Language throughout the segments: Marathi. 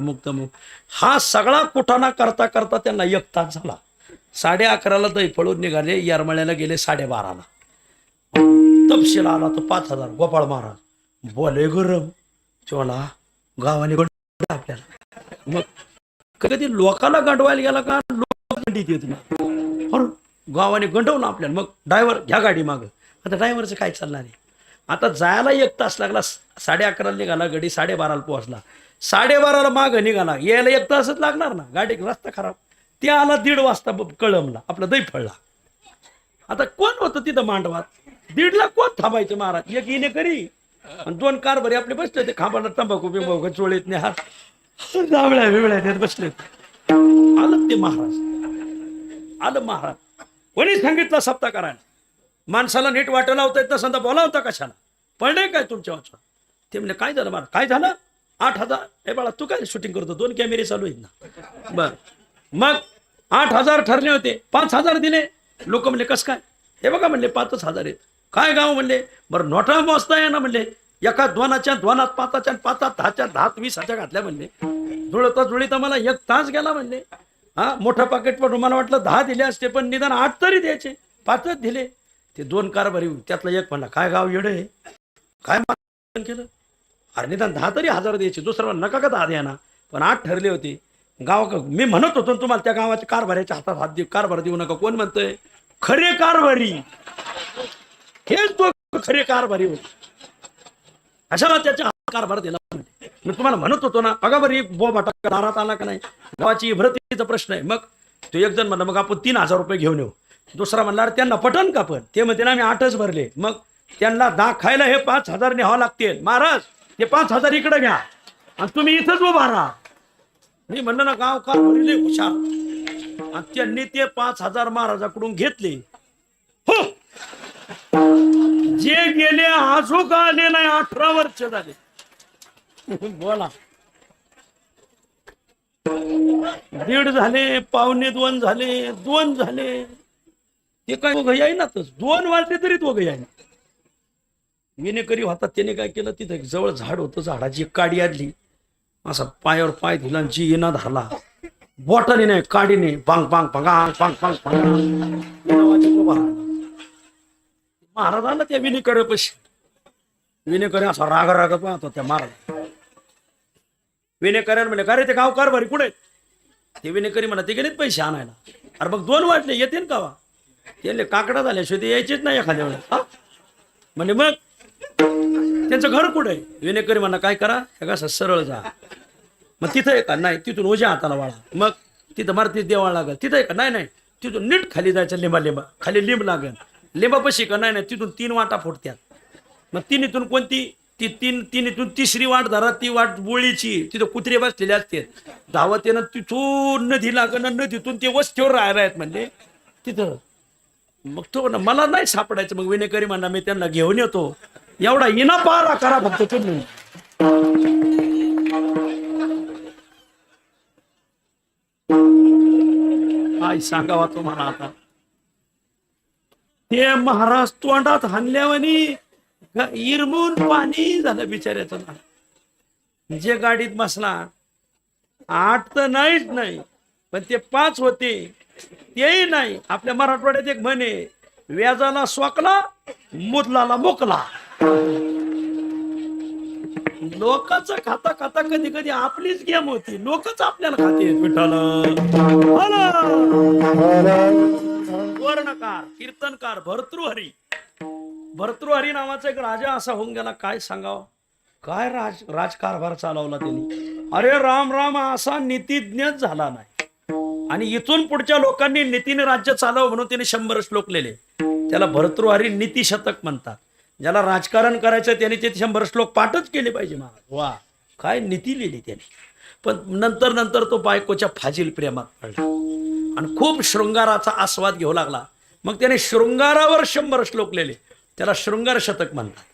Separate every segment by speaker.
Speaker 1: अमुक तमुक. हा सगळा कुठाना करता करता त्यांना एक तास झाला. साडे अकराला दही पळून निघाले यरमळ्याला गेले साडेबाराला तपशील आला तो पाच हजार गोपाळ महाराज. बोले गरम. चोला गावाने आपल्याला. मग कधी लोकाला गंडवायला गेला का? लोक गंडीत येत नाही. गावाने गंडवलं आपल्याला. मग ड्रायव्हर घ्या गाडी मागं. आता ड्रायव्हरचं काय चालणार आहे? आता जायला एक तास लागला साडे अकराला निघाला गाडी साडेबाराला पोहोचला. साडेबाराला मागं निघाला. यायला एक तासच लागणार ना. गाडी रस्ता खराब. ते आला दीड वाजता कळमला आपला दही फळला. आता कोण होतं तिथं मांडवात? दीडला कोण थांबायचं महाराज? एक येणे करी. आणि दोन कारभारी आपले बसले ते खांबाला तंबाखू बिंबाखू चोळीत नाही हात. जांभळ्या बिवळ्या त्यात बसले आलं ते महाराज. आलं महाराज. कोणी सांगितलं सप्ता करायला माणसाला नीट वाटायला होता येत नसेल बोला बोलावता कशाला? पडले काय तुमच्या वाचा ते म्हणजे काय झालं महाराज? काय झालं? आठ हजार. हे बाळा तू काय शूटिंग करतो? दोन कॅमेरे चालू आहेत ना. बर. मग आठ हजार ठरले होते. पाच हजार दिले. लोक म्हणले कस काय? हे बघा म्हणले पाचच हजार आहेत. काय गाव म्हणले? बरं नोटा मोजता ना म्हणले. एका दोनाच्या दोनात पाचाच्या पाचात दहाच्या दहात वीसाच्या घातल्या म्हणले. जुळता जुळीता मला एक तास गेला म्हणले. हा मोठं पाकिट पण मला वाटलं दहा दिले असते पण निदान आठ तरी द्यायचे. पाचच दिले. ते दोन कारभारी त्यातलं एक म्हणला काय गाव येडं आहे? काय केलं? अरे निदान दहा तरी हजार द्यायचे दुसऱ्याला नका का दहा द्या ना पण आठ ठरले होते. गाव मी म्हणत होतो तुम्हाला त्या गावाच्या कारभाऱ्याच्या हातात हात देऊ कारभार देऊ नका. कोण म्हणतंय? खरे कारभारी. हेच तो खरे कारभारी होते. अशाला त्याच्या हातात कारभार दिला मी तुम्हाला म्हणत होतो ना बघा बरी बो बाटा दारात आला का नाही? गावाची इभ्रतीचा प्रश्न आहे. मग तो एक जण म्हणला मग आपण तीन हजार रुपये घेऊन येऊ. दुसरा म्हणला अरे त्यांना पटन का पण? ते म्हणते ना आम्ही आठच भरले. मग त्यांना दा खायला हे पाच हजार न्यावं लागतील. महाराज! ते पाच हजार इकडे घ्या. आणि तुम्ही इथंच उभा राहा. मी म्हणलं ना गाव का भरले हुशार. आणि त्यांनी ते पाच हजार महाराजाकडून घेतले. हो. जे गेले आजोग आले नाही अठरा वर्ष झाले. बोला. दीड झाले पावणे दोन झाले दोन झाले. ते काय दोघं येईनातच दोन वाजले तरी दोघं येईना विनेकरी होता त्याने काय केलं? तिथं एक जवळ झाड होतं झाडाची एक काडी आणली. असा पायावर पाय दिला जी येणा धरला. बोटाने नाही काडीने. पांग पांग पंगांग पांग पांग पंगांग नावाची महाराज आला त्या विनेकरे पशी विनेकरे असा राग राग पाहतो त्या महाराज. विनेकऱ्याला म्हणले का रे ते गाव कारभारी कुठे ते विनेकरी म्हणा ते गेलेत पैसे आणायला. अरे मग दोन वाटले येते का वा ते काकडा झाल्याशिवाय ते यायचेच नाही एखाद्या वेळेस. हा? म्हणजे मग त्यांचं घर कुठे? विनेकरी म्हणा काय करा? हे कसं सरळ जा. मग तिथं आहे का? नाही तिथून उज्या हाताला वाळा. मग तिथं मारती देवा लागल. तिथं आहे का? नाही नाही. तिथून नीट खाली जायचं लिंबा लिंबा. खाली लिंब लागल. लिंबापाशी का? नाही नाही. तिथून तीन वाटा फुटत्यात मग तिन्हीतून कोणती? ती तीन तिन्हीतून तिसरी वाट धरा. ती वाट बोळीची. तिथं कुत्रे बसलेले असते धावत येणं तिथून नदी लागणं नदीतून ते वस्तीवर राहायला आहेत म्हणजे तिथं. मग तो मला नाही सापडायचं. मग विनेकरी म्हणा मी त्यांना घेऊन येतो. एवढा इना पारा करा फक्त तुम्ही. काय सांगावा तुम्हाला आता? ते महाराज तोंडात हाणल्यावानी इरमून पाणी झालं बिचाऱ्याचं ना जे गाडीत बसला आठ तर नाहीच नाही पण ते पाच होते तेही नाही. आपल्या मराठवाड्यात एक म्हणे व्याजाला सोकला मुदलाला मोकला. लोकांचं खाता खाता कधी कधी आपलीच गेम होती. लोकच आपल्याला खाते वर्णकार कीर्तनकार भर्तृहरी. भर्तृहरी नावाचा एक राजा असा होऊन गेला. काय सांगावं? काय राज राजकारभार चालवला त्यांनी? अरे राम राम असा नीतिज्ञच झाला नाही. आणि इथून पुढच्या लोकांनी नीतीने राज्य चालव म्हणून त्याने शंभर श्लोक लिहिले. त्याला भर्तृहरी नीती शतक म्हणतात. ज्याला राजकारण करायचं त्याने ते शंभर श्लोक पाठच केले पाहिजे महाराज. वा. काय नीती लिहिली त्याने. पण नंतर नंतर तो बायकोच्या फाजील प्रेमात पडला. आणि खूप शृंगाराचा आस्वाद घेऊ लागला. मग त्याने शृंगारावर शंभर श्लोक लिहिले. त्याला शृंगार शतक म्हणतात.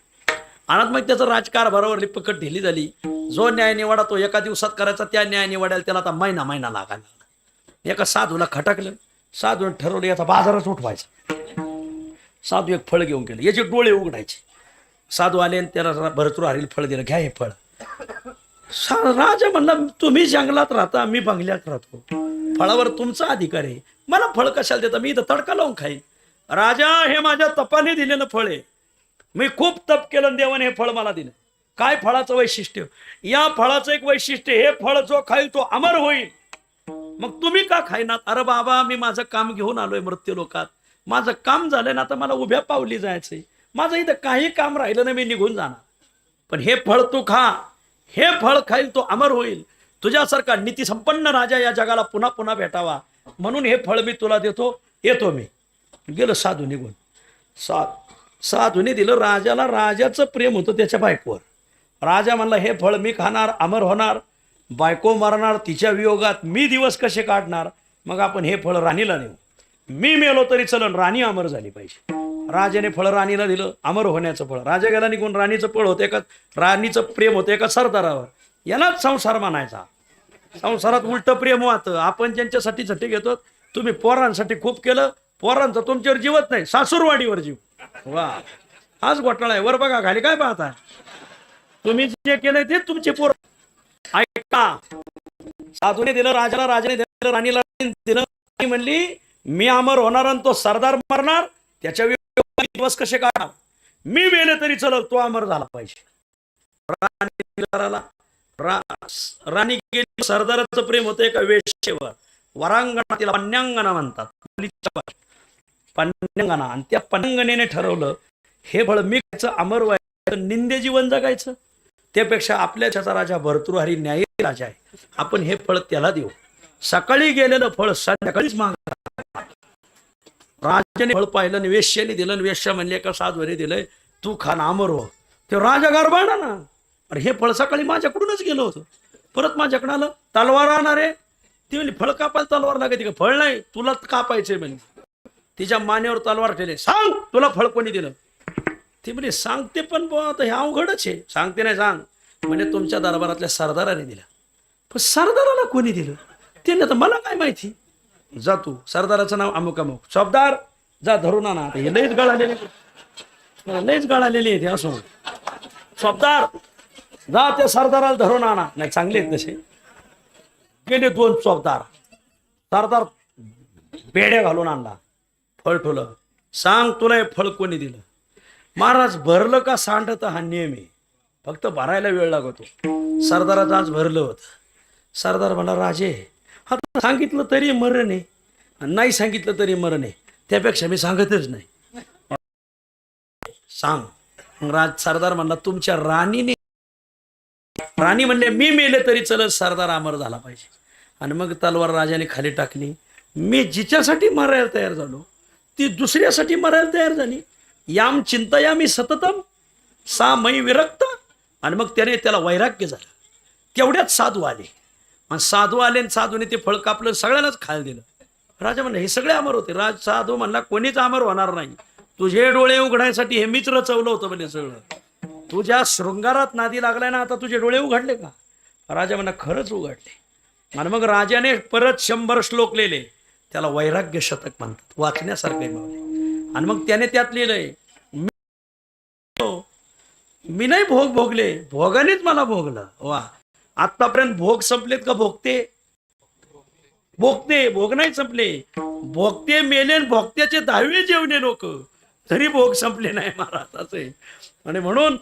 Speaker 1: आणि मग त्याचं राजकारभारावरली पकड ढिली झाली. जो न्याय निवाडा तो एका दिवसात करायचा त्या न्याय निवाड्याला त्याला आता महिना महिना लागायला लागला. एका साधूला खटकलं. साधून ठरवलं याचा बाजारच उठवायचा. साधू एक फळ घेऊन गेले. याचे डोळे उघडायचे. साधू आले आणि त्याला भरतूर हरील फळ दिलं. घ्या हे फळ. सा- राजा म्हणला तुम्ही जंगलात राहता मी बंगल्यात राहतो. फळावर तुमचा अधिकार आहे. मला फळ कशाला देता? मी इथं तडका लावून खाईन. राजा हे माझ्या तपाने दिलेलं फळ आहे. मी खूप तप केलं देवाने हे फळ मला दिलं. काय फळाचं वैशिष्ट्य? या फळाचं एक वैशिष्ट्य हे फळ जो खाईल तो अमर होईल. मग तुम्ही का खाईनात अरे बाबा मी माझं काम घेऊन आलोय मृत्यू लोकात. माझं काम झालं ना आता मला उभ्या पावली जायचंय. माझं इथं काही काम राहिलं नाही मी निघून जाणार. पण हे फळ तू खा. हे फळ खाईल तो अमर होईल. तुझ्यासारखा नीतीसंपन्न राजा या जगाला पुन्हा पुन्हा भेटावा. म्हणून हे फळ मी तुला देतो. येतो मी. गेलं साधू निघून. सा साधूने दिलं राजाला. राजाचं प्रेम होतं त्याच्या बायकोवर. राजा म्हणला हे फळ मी खाणार अमर होणार. बायको मरणार तिच्या वियोगात मी दिवस कसे काढणार? मग आपण हे फळ राणीला नेऊ मी मेलो तरी चलन राणी अमर झाली पाहिजे. राजाने फळ राणीला दिलं अमर होण्याचं फळ. राजा गेला निघून राणीचं फळ होते का राणीचं प्रेम होते का सरदारावर? यालाच संसार मानायचा संसारात उलट प्रेम वाहतं. आपण ज्यांच्यासाठी झटे घेतो तुम्ही पोरांसाठी खूप केलं पोरांचं तुमच्यावर जीवत नाही सासूरवाडीवर जीव. वा. आज घोटाळा आहे. वर बघा खाली काय पाहता? तुम्ही जे केलंय ते तुमचे पोर ऐका. साधूने दिलं राजाला राजाने दिलं राणीला दिलं. म्हणली मी अमर होणार आणि तो सरदार मरणार त्याच्या दिवस कसे काढणार? मी वेले तरी चल तो अमर झाला पाहिजे. राणी रा- राणी गेली सरदाराचं प्रेम होतं एका वेशेवर वरांगणा तिला पन्यांगणा म्हणतात पन्यांगणा आणि त्या पन्यांगणेने ठरवलं हे फळ मी खायचं अमर व्हायचं निंदे जीवन जगायचं. त्यापेक्षा आपल्या छता राजा भरतृहारी न्यायी राजा आहे. आपण हे फळ त्याला देऊ. सकाळी गेलेलं फळ संध्याकाळीच माग राजाने फळ पाहिलं आणि वेश्याने दिलं आणि वेश्या म्हणले का साधवरे दिलंय तू खा ना अमर हो. ते राजा गारबाणा ना. अरे हे फळ सकाळी माझ्याकडूनच गेलो होतं. परत माझ्याकडे आलं तलवार आणणार आहे. ती म्हणली फळ कापायला तलवार लागते का फळ नाही तुला कापायचंय म्हणजे तिच्या मानेवर तलवार ठेवले सांग तुला फळ कोणी दिलं? ती म्हणे सांगते पण आता हे अवघडच आहे. सांगते नाही सांग. म्हणे तुमच्या दरबारातल्या सरदाराने दिलं पण सरदाराला कोणी दिलं? त्यांना तर मला काय माहिती? जा तू. सरदाराचं नाव अमुक अमुक. शब्दार जा धरून आणा आता हे लईच गळालेले लईच गळालेली आहे ते असो. शब्दार जा त्या सरदाराला धरून आणा नाही चांगले आहेत तसे. गेले दोन चौबदार. सरदार बेड्या घालून आणला. फळ ठोलं सांग तुला हे फळ कोणी दिलं? महाराज भरलं का सांडत हा नियम आहे फक्त भरायला वेळ लागतो. सरदाराचं आज भरलं होतं. सरदार म्हणा राजे हा सांगितलं तरी मरण आहे. नाही सांगितलं तरी मरण आहे. त्यापेक्षा मी सांगतच नाही. सांग. राज सरदार म्हणला तुमच्या राणीने राणी म्हणले मी मेले तरी चलत सरदार अमर झाला पाहिजे. आणि मग तलवार राजाने खाली टाकली. मी जिच्यासाठी मरायला तयार झालो ती दुसऱ्यासाठी मरायला तयार झाली. याम चिंतया मी सततम सा मै विरक्त. आणि मग त्याने त्याला वैराग्य झालं. तेवढ्यात साधू आले. आणि साधू आले आणि साधूने ते फळ कापलं सगळ्यांनाच खायला दिलं. राजा म्हणलं हे सगळे अमर होते. राज साधू म्हणला कोणीच अमर होणार नाही. तुझे डोळे उघडायसाठी हे मीच रचवलं होतं म्हणजे सगळं. तुझ्या शृंगारात नादी लागलाय ना आता तुझे डोळे उघडले का? राजा म्हणा खरंच उघडले. आणि मग राजाने परत शंभर श्लोक लिहिले. त्याला वैराग्य शतक म्हणतात वाचण्यासारखे मावले आणि मग त्याने त्यात लिहिलंय हो, मी नाही भोग भोगले भोगानेच मला भोगलं. वा. आतापर्यंत भोग संपलेत का भोगते? भोगते भोग नाही संपले. भोगते मेले भोगत्याचे दहावे जेवणे लोक. तरी भोग संपले नाही महाराज असे आणि म्हणून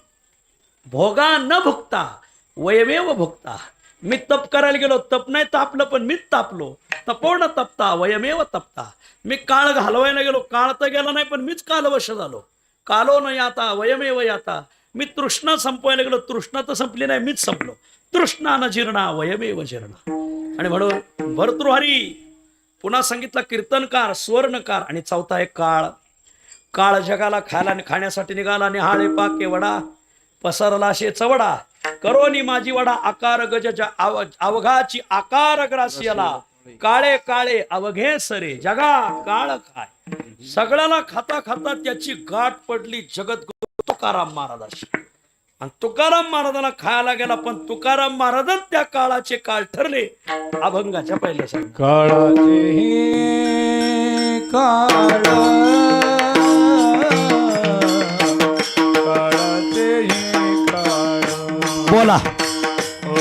Speaker 1: भोगा न भुगता वयमेव भुगता. मी तप करायला गेलो तप नाही तापलं पण मीच तापलो. तपो न तपता वयमेव तपता. मी काळ घालवायला गेलो काळ तर गेला नाही पण मीच कालवश झालो. कालो न याता वयमेव याता. मी तृष्णा संपवायला गेलो तृष्णा तर संपली नाही मीच संपलो. तृष्णान न जीर्णा वयमेव जीर्णा. आणि म्हणून भरतृहारी पुन्हा सांगितला कीर्तनकार स्वर्णकार आणि चौथा एक काळ. काळ जगाला खायला आणि खाण्यासाठी निघाला निहाळे पाके वडा पसरला शे चवडा करोनी माझी वडा आकार गजच्या आव अवघाची आकार ग्रासियाला. काळे काळे अवघे सरे. जगा काळ खाय सगळ्याला खाता खाता त्याची गाठ पडली जगत तुकाराम महाराजाशी. आणि तुकाराम महाराजांना खायला गेला पण तुकाराम महाराजच त्या काळाचे काळ ठरले. अभंगाच्या पहिल्या सांग
Speaker 2: काळाचे हे काळ. काळाचे हे काळ.
Speaker 1: बोला.
Speaker 2: ओ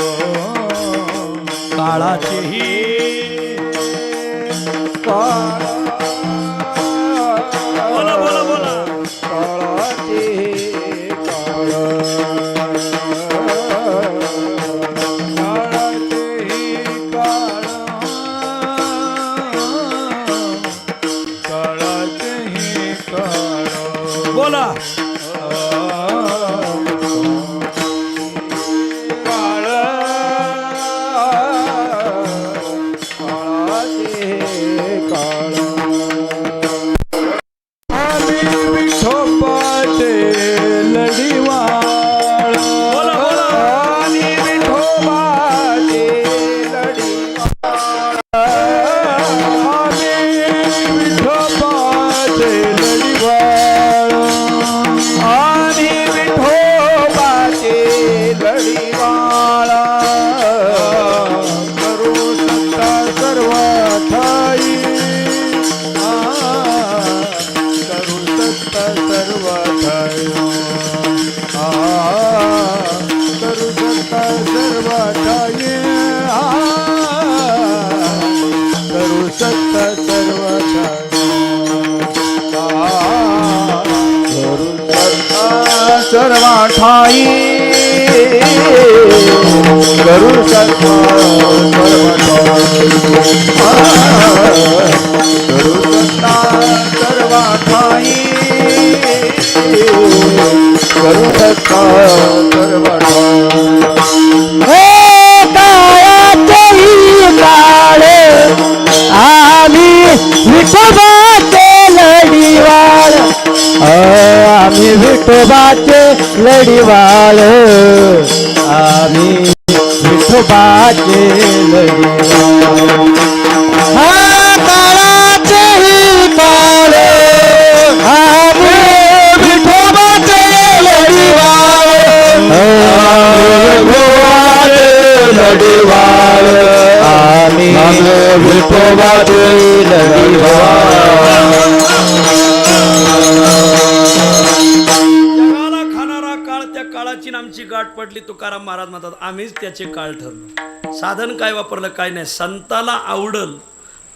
Speaker 2: विठोबाचे लढीवाल. आम्ही विठोबाचे
Speaker 1: ज्यांची गाठ पडली तुकाराम महाराज म्हणतात आम्हीच त्याचे काळ ठरलो. साधन काय वापरलं काय नाही. संताला आवडल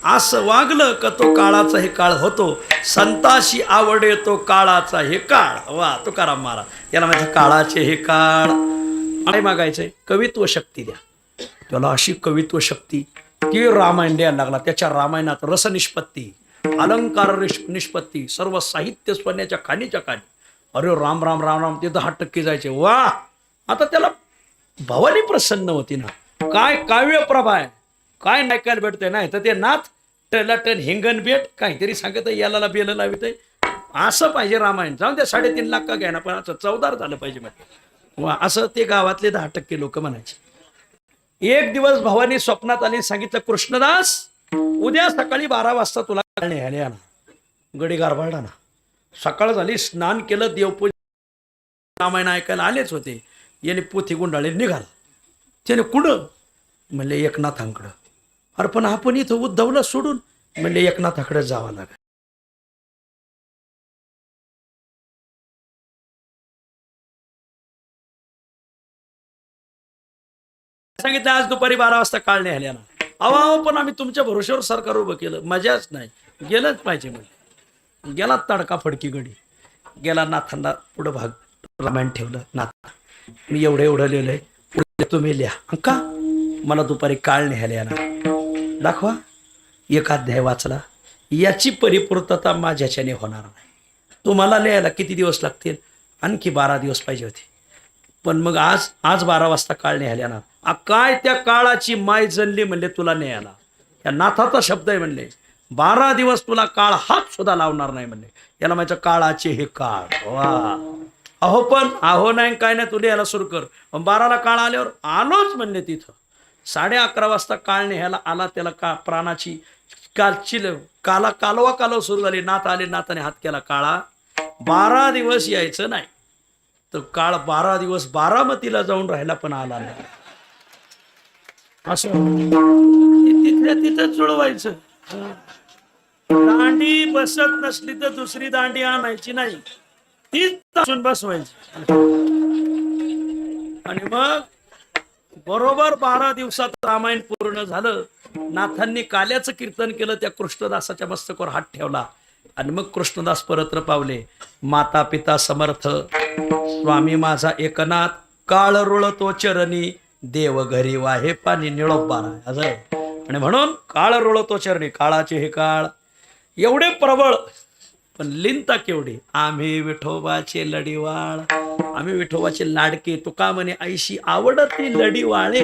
Speaker 1: असं वागलं का तो काळाचा हे काळ होतो. संताशी आवडे तो काळाचा हे काळ. वा तुकाराम महाराज. याला माझ्या काळाचे हे काळ. काय मागायचंय? कवित्व शक्ती द्या. त्याला अशी कवित्व शक्ती की रामायण द्यायला लागला. त्याच्या रामायणात रसनिष्पत्ती अलंकार निष्पत्ती सर्व साहित्य सोन्याच्या खाणीच्या खाणी. अरे राम राम राम राम तिथं हा टक्के जायचे. वा! आता त्याला भवानी प्रसन्न होती ना. काय काव्य प्रभा आहे. काय ऐकायला भेटतंय नाही तर ते नाथ टलटन हिंगण भेट काहीतरी सांगत याला बेल लावित असं पाहिजे रामायण. जाऊन त्या साडेतीन लाख का घ्या ना पण असं चौदार झालं पाहिजे म्हणजे वा असं ते गावातले दहा टक्के लोक म्हणायचे. एक दिवस भवानी स्वप्नात आली सांगितलं कृष्णदास उद्या सकाळी बारा वाजता तुला आले ना गडी गारभाडा ना. सकाळ झाली स्नान केलं देवपूजा रामायण ऐकायला आलेच होते. याने पोथी गुंडाळी निघाल. त्याने कुठं? म्हणले एकनाथांकडं. अरे पण आपण इथं उद्धवला सोडून म्हणले एकनाथाकडे जावं लागेल. सांगितलं आज दुपारी बारा वाजता काळ नाही आल्या ना. अहो अहो, पण आम्ही तुमच्या भरोश्यावर सरकार उभं केलं. मजाच नाही. गेलंच पाहिजे म्हणजे गेला तडका फडकी गडी. गेला नाथांना पुढं भाग रामायण ठेवलं नाथ मी एवढं एवढं लिहिलंय. पुढे तुम्ही लिहा. का? मला दुपारी काळ न्यायला येणार. दाखवा. एक अध्याय वाचला. याची परिपूर्तता माझ्याच्याने होणार नाही. तुम्हाला लिहायला किती दिवस लागतील? आणखी बारा दिवस पाहिजे होते. पण मग आज आज बारा वाजता काळ न्यायला येणार. काय त्या काळाची माय जनली म्हणले तुला न्यायला या नाथाचा शब्द आहे म्हणले. बारा दिवस तुला काळ हात सुद्धा लावणार नाही म्हणले. याला माझ्या काळाचे हे काळ. वा. अहो पण अहो नाही काय नाही तुला याला सुरू कर. पण बाराला काळ आल्यावर आलोच म्हणले तिथं. साडे अकरा वाजता काळ ह्याला आला त्याला का प्राणाची कालची काला कालवा कालव सुरू झाली. नात आले नाताने हात केला काळा. बारा दिवस यायचं नाही. तर काळ बारा दिवस बारामतीला जाऊन राहायला पण आला नाही. असं. तिथल्या तिथं जुळवायचं. दांडी बसत नसली तर दुसरी दांडी आणायची नाही. तीच तासून बसवायची. आणि मग बरोबर बारा दिवसात रामायण पूर्ण झालं. नाथांनी काल्याचं कीर्तन केलं त्या कृष्णदासाच्या मस्तकावर हात ठेवला. आणि मग कृष्णदास परत्र पावले माता पिता समर्थ स्वामी माझा एकनाथ काळ रुळतो चरणी देव घरी वाहे पाणी निळोबारा असं. आहे. आणि म्हणून काळ रुळतो चरणी. काळाचे हे काळ एवढे प्रबळ पण लिंता केवढी? आम्ही विठोबाचे लढीवाळ. आम्ही विठोबाचे लाडके. तुका म्हणे आईशी आवडती लढीवाळे.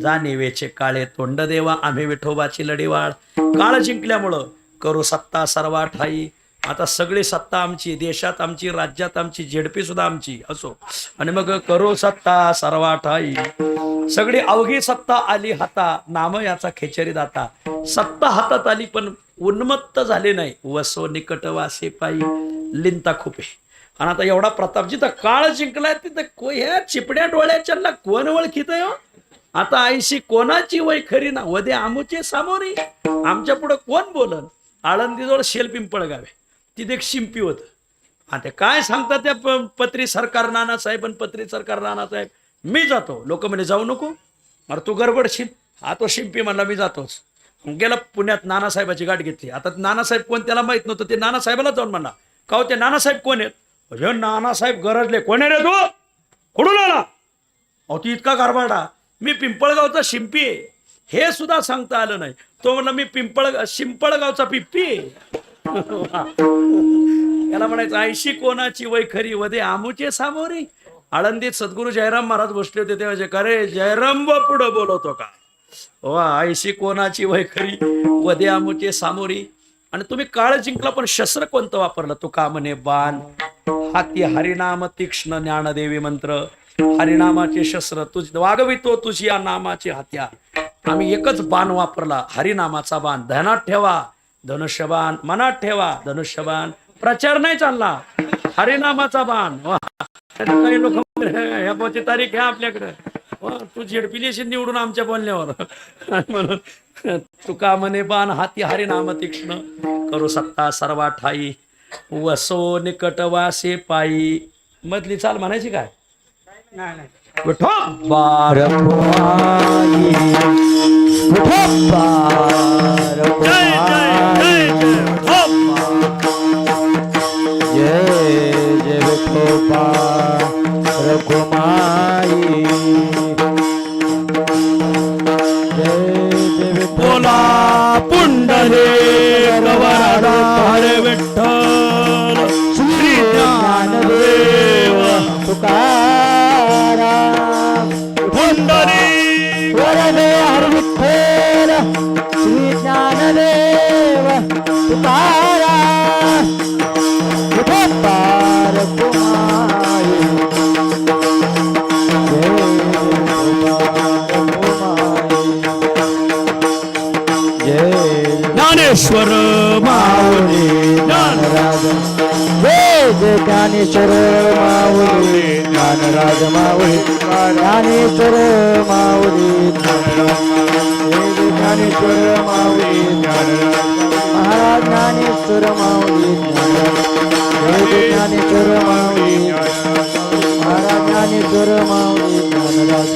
Speaker 1: जाणीवेचे काळे तोंड देवा आम्ही विठोबाची लढीवाळ. काळ जिंकल्यामुळं करू सत्ता सर्वा ठाई आता सगळी सत्ता आमची देशात आमची राज्यात आमची झेडपी सुद्धा आमची असो. आणि मग करो सत्ता सर्वा ठाई सगळी अवघी सत्ता आली हाता. नाम याचा खेचरी दाता सत्ता हातात आली पण उन्मत्त झाले नाही. वसो निकट वासे पायी लिंता खुपे. आणि आता एवढा प्रताप जिथं काळ जिंकलाय तिथं को ह्या चिपड्या डोळ्याच्या कोण ओळखीत हो? आता आईशी कोणाची वय खरी ना? वदे आमुचे सामोरी. आमच्या पुढे कोण बोलन? आळंदीजवळ शेल पिंपळ गावे. तिथे एक शिंपी होत. आता काय सांगतात त्या प- पत्री सरकार नाना साहेब आणि पत्री सरकार नानासाहेब? मी जातो. लोक म्हणे जाऊ नको. अरे तू गडबडशील. हा तो शिंपी म्हणला मी जातोच. गेला पुण्यात नानासाहेबाची गाठ घेतली. आता नानासाहेब कोण त्याला माहीत नव्हतं ते नानासाहेबाला जाऊन म्हणला का ते नानासाहेब कोण आहेत? अरे नानासाहेब गरजले. कोण आहे रे तू? कुठून आला? अहो ती इतका गारबाडा मी पिंपळगावचा शिंपी आहे. हे सुद्धा सांगता आलं नाही. तो म्हणला मी पिंपळ शिंपळगावचा पिप्पी याला म्हणायचं आयशी कोणाची वैखरी? वदे आमूचे सामोरी. आळंदीत सद्गुरू जयराम महाराज बसले होते तेव्हा जे करे जयराम व पुढं बोलवतो का? वा आयशी कोणाची वैखरी वद्यामुचे सामोरी. आणि तुम्ही काळ जिंकला पण शस्त्र कोणतं वापरलं? तुका म्हणे बाण हाती हरिनाम तीक्ष्ण ज्ञानदेवी मंत्र. हरिनामाचे शस्त्र तुझ वागवितो तुझी या नामाचे हत्यार आम्ही एकच बाण वापरला हरिनामाचा बाण. धनात ठेवा धनुष्यबाण. मनात ठेवा धनुष्यबाण. प्रचार नाही चालला हरिनामाचा बाण. वा. काही लोक ह्या पोची तारीख घ्या आपल्याकडे. तू झेडपिलीशी निवडून आमच्या बोलण्यावर. म्हणून तुका म्हणे बाण हाती हरिनाम तीक्ष्ण. करू सत्ता सर्वा ठाई. वसो निकट वासे पायी. मधली चाल म्हणायची काय? विठो बार
Speaker 2: रघुमाई विठोबार
Speaker 1: जय जय विठो
Speaker 2: जय
Speaker 1: ज्ञानेश्वर माऊली. ज्ञान
Speaker 2: ज्ञानराज. जय जय ज्ञानेश्वर माऊली ज्ञानराज माऊली ज्ञानेश्वर माऊली. जय ज्ञानेश्वर माऊली महाराज ज्ञानेश्वर माऊली जय ज्ञानेश्वर माऊली महाराज ज्ञानेश्वर माऊली ज्ञानराज.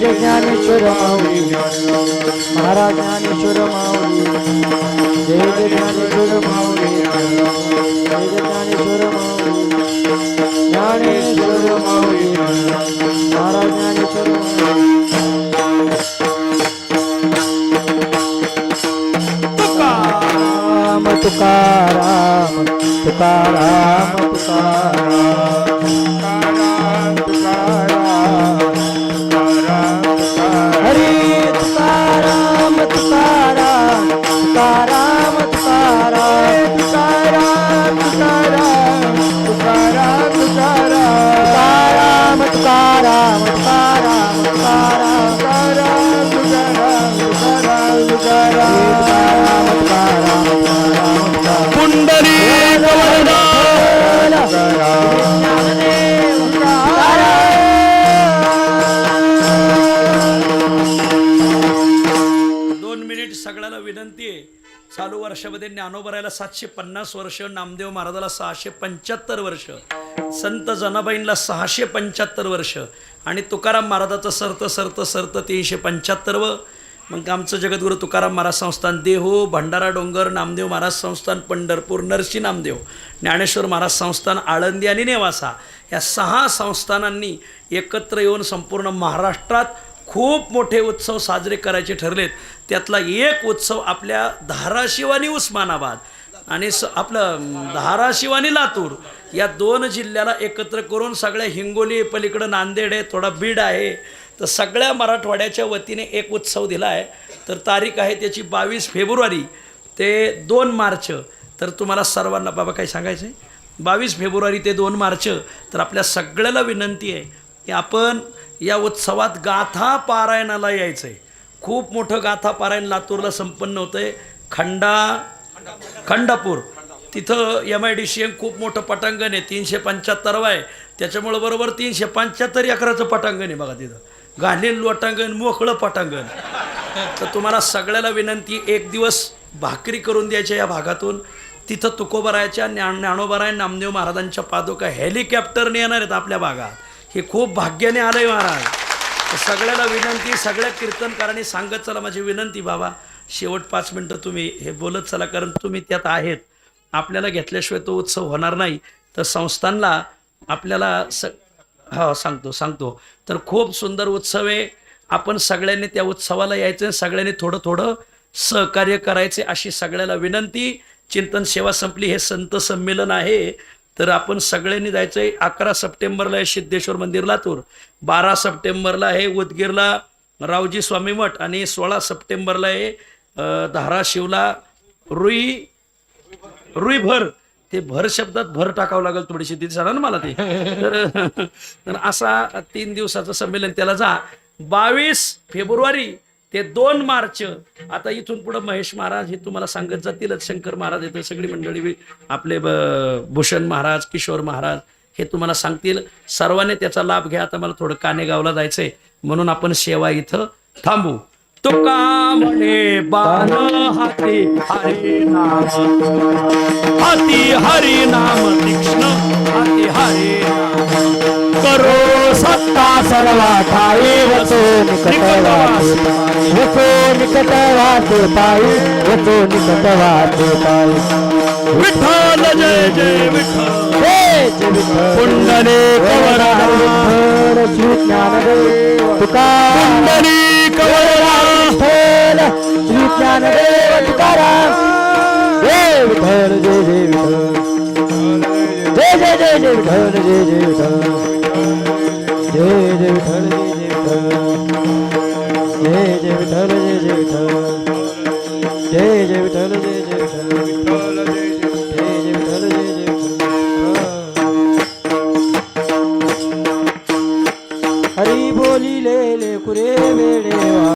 Speaker 2: जय ज्ञानेश्वर माऊली. महाराज ज्ञानेश्वर माऊली. जय जय ज्ञानेश्वर माऊली. जय जय ज्ञानेश्वर माऊली. ज्ञानेश्वर माऊली. महाराज ज्ञानेश्वर माऊली. तुकाराम तुकाराम तुकाराम तुकाराम.
Speaker 1: ज्ञानोबरायला सातशे पन्नास वर्ष नामदेव महाराजाला सहाशे पंच्याहत्तर वर्ष संत जनाबाईंना सहाशे पंच्याहत्तर वर्ष आणि तुकाराम महाराजाचं सरत सरत सरत तीनशे पंच्याहत्तरवं मग आमचं जगद्गुरू तुकाराम महाराज संस्थान देहू भंडारा डोंगर नामदेव महाराज संस्थान पंढरपूर नरसी नामदेव ज्ञानेश्वर महाराज संस्थान आळंदी आणि नेवासा या सहा संस्थानांनी एकत्र येऊन संपूर्ण महाराष्ट्रात खूप मोठे उत्सव साजरे करायचे ठरलेत. त्यातला एक उत्सव आपल्या धाराशिव आणि उस्मानाबाद आणि स आपलं धाराशिवानी धाराशिव आणि लातूर या दोन जिल्ह्याला एकत्र करून सगळ्या हिंगोली पलीकडं नांदेड आहे थोडा बीड आहे तर सगळ्या मराठवाड्याच्या वतीने एक उत्सव दिला आहे. तर तारीख आहे त्याची बावीस फेब्रुवारी ते दोन मार्च. तर तुम्हाला सर्वांना बाबा काही सांगायचं आहे बावीस फेब्रुवारी ते दोन मार्च. तर आपल्या सगळ्याला विनंती आहे की आपण या उत्सवात गाथा पारायणाला यायचं आहे खूप मोठं गाथा पारायण लातूरला संपन्न होतं आहे खंडा खंडापूर. तिथं M I D C M खूप मोठं पटांगण आहे. तीनशे पंच्याहत्तरवा आहे. त्याच्यामुळं बरोबर तीनशे पंच्याहत्तर एकराचं पटांगण आहे बघा तिथं. घालील लोटांगण मोकळं पटांगण. तर तुम्हाला सगळ्याला विनंती एक दिवस भाकरी करून द्यायच्या या भागातून. तिथं तुकोबरायच्या ज्ञान ज्ञानोबराय नामदेव महाराजांच्या पादुका हेलिकॉप्टरने येणार आहेत आपल्या भागात. हे खूप भाग्याने आलंय महाराज. सगळ्याला विनंती सगळ्या कीर्तनकारांनी सांगत चला माझी विनंती बाबा. शेवट पाच मिनटं तुम्ही हे बोलत चला कारण तुम्ही त्यात आहेत. आपल्याला घेतल्याशिवाय तो उत्सव होणार नाही. तर संस्थांना आपल्याला स हो सांगतो सांगतो. तर खूप सुंदर उत्सव आहे. आपण सगळ्यांनी त्या उत्सवाला यायचं सगळ्यांनी थोडं थोडं सहकार्य करायचे अशी सगळ्याला विनंती. चिंतन सेवा संपली हे संत संमेलन आहे. तर आपण सगळ्यांनी जायचं आहे अकरा सप्टेंबरला आहे सिद्धेश्वर मंदिर लातूर बारा सप्टेंबरला आहे उदगीरला रावजी स्वामी मठ आणि सोळा सप्टेंबरला आहे धाराशिवला रुई रुई भर. ते भर शब्दात भर टाकावं लागेल थोडीशी. ती सांगा ना मला ते. तर असा तीन दिवसाचं संमेलन. त्याला जा. बावीस फेब्रुवारी ते दोन मार्च आता इथून पुढे महेश महाराज हे तुम्हाला सांगत जातीलच. शंकर महाराज येतं सगळी मंडळी आपले भूषण महाराज किशोर महाराज हे तुम्हाला सांगतील. सर्वांनी त्याचा लाभ घ्या. आता मला थोडं कानेगावला जायचंय. म्हणून आपण सेवा इथं थांबू. तुका म्हणे बाण हाती हरी नाम. हाती हरी नाम कृष्ण हाती हरी नाम. करो
Speaker 2: सत्ता सर्वाधारी वो तो निकटवासी वो तो निकटवासी पाई वो
Speaker 1: तो निकटवासी पाई विठल
Speaker 2: जय जय विठल
Speaker 1: पुंडरी कवरा
Speaker 2: श्री ज्ञानदेव तुकाराम
Speaker 1: पुंडरी कवरा
Speaker 2: श्री ज्ञानदेव तुकाराम जय विठल जय जय विठल जय जय जय जय विठल जय जय विठल જય જય વિઠ્ઠલ, જય જય વિઠ્ઠલ. જય જય વિઠ્ઠલ, જય જય વિઠ્ઠલ. જય જય વિઠ્ઠલ જય જય વિઠ્ઠલ